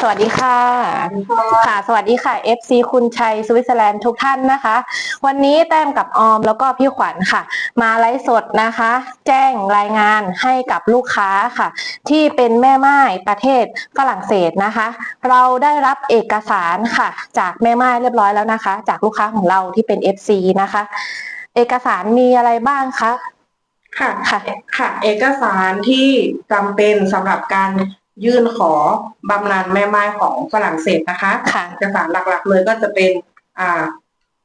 สวัสดีค่ะ ค่ะ สวัสดีค่ะ FC คุณชัยสวิตเซอร์แลนด์ทุกท่านนะคะ วันนี้แต้มกับออมแล้วก็พี่ขวัญค่ะ มาไลฟ์สดนะคะ แจ้งรายงานให้กับลูกค้าค่ะ ที่เป็นแม่ไม้ประเทศฝรั่งเศสนะคะ เราได้รับเอกสารค่ะ จากแม่ไม้เรียบร้อยแล้วนะคะ จากลูกค้าของเราที่เป็น FC นะคะ เอกสารมีอะไรบ้างคะค่ะค่ะ ค่ะ เอกสารที่จำเป็นสำหรับการ ยื่นขอบำนาญแม่ไม้ของฝรั่งเศสนะคะค่ะเอกสารหลักๆ เลยก็จะเป็นอ่า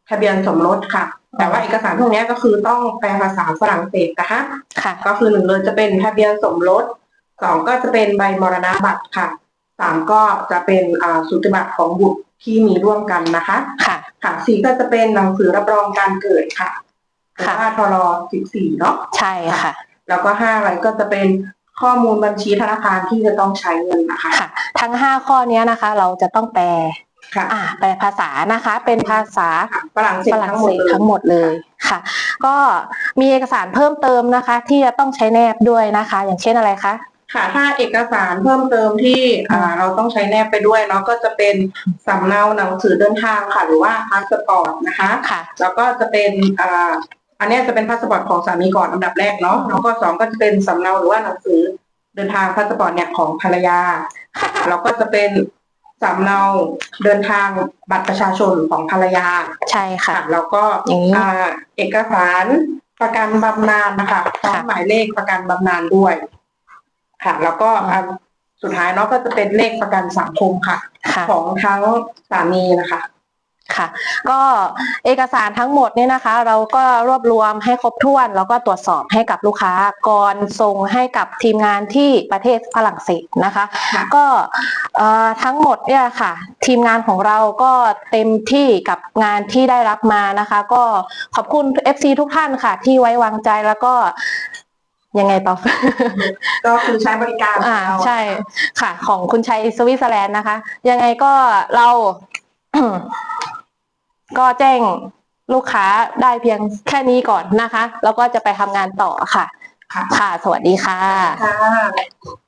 ทะเบียนสมรสค่ะ แต่ว่าเอกสารพวกนี้ก็คือต้องแปลภาษาฝรั่งเศสนะคะค่ะ ก็คือหนึ่งเลยจะเป็นทะเบียนสมรสสองก็จะเป็นใบมรณบัตรค่ะสามก็จะเป็นอ่าสูติบัตรของบุตรที่มีร่วมกันนะคะ ค่ะค่ะสี่ก็จะเป็นหนังสือรับรองการเกิดค่ะหรือค่ะว่าทรสิบสี่เนาะใช่ค่ะ แล้วก็ห้าอะไรก็จะเป็น ข้อมูลบัญชีธนาคารที่จะต้องใช้เงินนะคะ ค่ะ ทั้งห้าข้อเนี้ยนะคะ เราจะต้องแปลค่ะอ่าแปลภาษานะคะ เป็นภาษาฝรั่งเศสฝรั่งทั้งหมเศดสเลยทั้งหมดเลยค่ะ ก็มีเอกสารเพิ่มเติมนะคะ ที่จะต้องใช้แนบด้วยนะคะ อย่างเช่นอะไรคะค่ะ ถ้าเอกสารเพิ่มเติมที่อ่าเราต้องใช้แนบไปด้วยเนาะก็จะเป็นสำเนาหนังสือเดินทางค่ะ หรือว่าพาสปอร์ตนะคะค่ะ แล้วก็จะเป็นอ่าอันเนี้ยจะเป็นพาสปอร์ตของสามีก่อนอันดับแรกเนาะแล้วก็สองก็จะเป็นสำเนาหรือว่าหนังสือ เดินทางพาสปอร์ตเนี่ยของภรรยาค่ะแล้วก็จะเป็นสำเนาเดินทางบัตรประชาชนของภรรยาใช่ค่ะค่ะแล้วก็อย่างนี้อ่าเอกสารประกันบำนาญนะคะพร้อมค่ะหมายเลขประกันบำนาญด้วย ค่ะ แล้วก็อันสุดท้ายเนาะก็จะเป็นเลขประกันสังคมค่ะค่ะของทั้งสามีนะคะ ค่ะ ก็เอกสารทั้งหมดเนี่ยนะคะ เราก็รวบรวมให้ครบถ้วน แล้วก็ตรวจสอบให้กับลูกค้าก่อนส่งให้กับทีมงานที่ประเทศฝรั่งเศสนะคะค่ะก็เอ่อทั้งหมดเนี่ยค่ะ ทีมงานของเราก็เต็มที่กับงานที่ได้รับมานะคะ ก็ขอบคุณ FC ทุกท่านค่ะ ที่ไว้วางใจแล้วก็ยังไงต่อก็คือใช้บริการอ่าเราใช่ค่ะ ของคุณชัยสวิตเซอร์แลนด์นะคะ ยังไงก็เรา ก็แจ้งลูกค้าได้เพียงแค่นี้ก่อนนะคะ แล้วก็จะไปทำงานต่อค่ะ ค่ะค่ะสวัสดีค่ะ ค่ะ